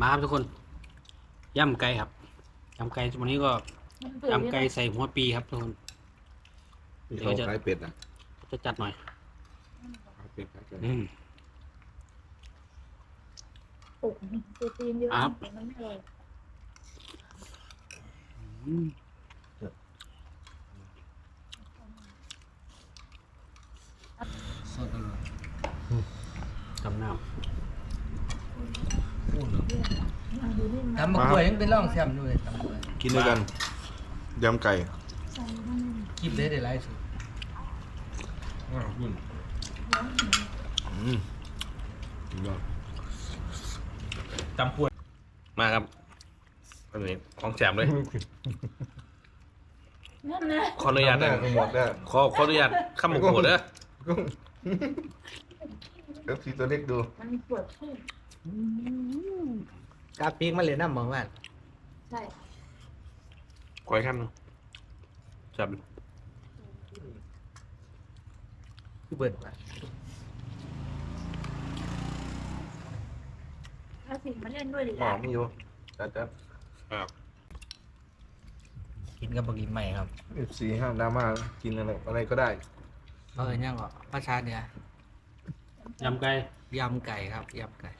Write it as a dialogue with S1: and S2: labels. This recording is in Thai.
S1: มาครับทุกคนย่ำไก่ครับย่ำไก่วันนี้ก็
S2: มันเปื่อย
S1: ย่ำไก่ใส่หัวปีครับทุกคน
S3: ที่เขาขายเป็ดอะ
S1: จะจัดหน่อย
S3: ขายเป็ดขายไก่
S1: อืม
S2: ปลุกโปรตีนเยอะ
S1: ครับ
S2: แต่มันไม่อร่อย
S1: อืมกำน้
S2: มันดูนี่มัน
S4: ตำบักกล้วยยังเป็นร่องแซมอยู่เลยตำบักกล้วย
S3: กินด้วยกันยำไก่
S2: ใส่มัน
S4: คลิปได้ได้หลายสุด
S3: อืมยอด
S5: จำพวยมาครับอันนี้ของแจมเลย
S2: นั่นนะ
S5: ขออนุญาต
S3: หน้า
S5: นะ
S3: ก็หมดได้
S5: ขอขออนุญาตข้ามหมกโหดเด้อ
S3: เอฟซีตัวเล็กดู
S2: มันปวดขึ้น
S4: กาปีกมาเลยน้ำมองว่า
S2: ใช่
S5: คอยขั้นจับ
S4: คือเบิดว่ะ
S2: ถ้าสิ่งมาเล่นด้วยดิ
S3: หอมอยู่จัดจัด
S5: ครับ
S4: กินกับบักลีใหม่ครับ
S3: เอฟซีห้ามดราม่ากินอะไรอะไรก็ได้
S4: เพราะเอิญยังก็ภาษาเนี่ยำ
S1: ยำไก่
S4: ยำไก่ครับยำไก่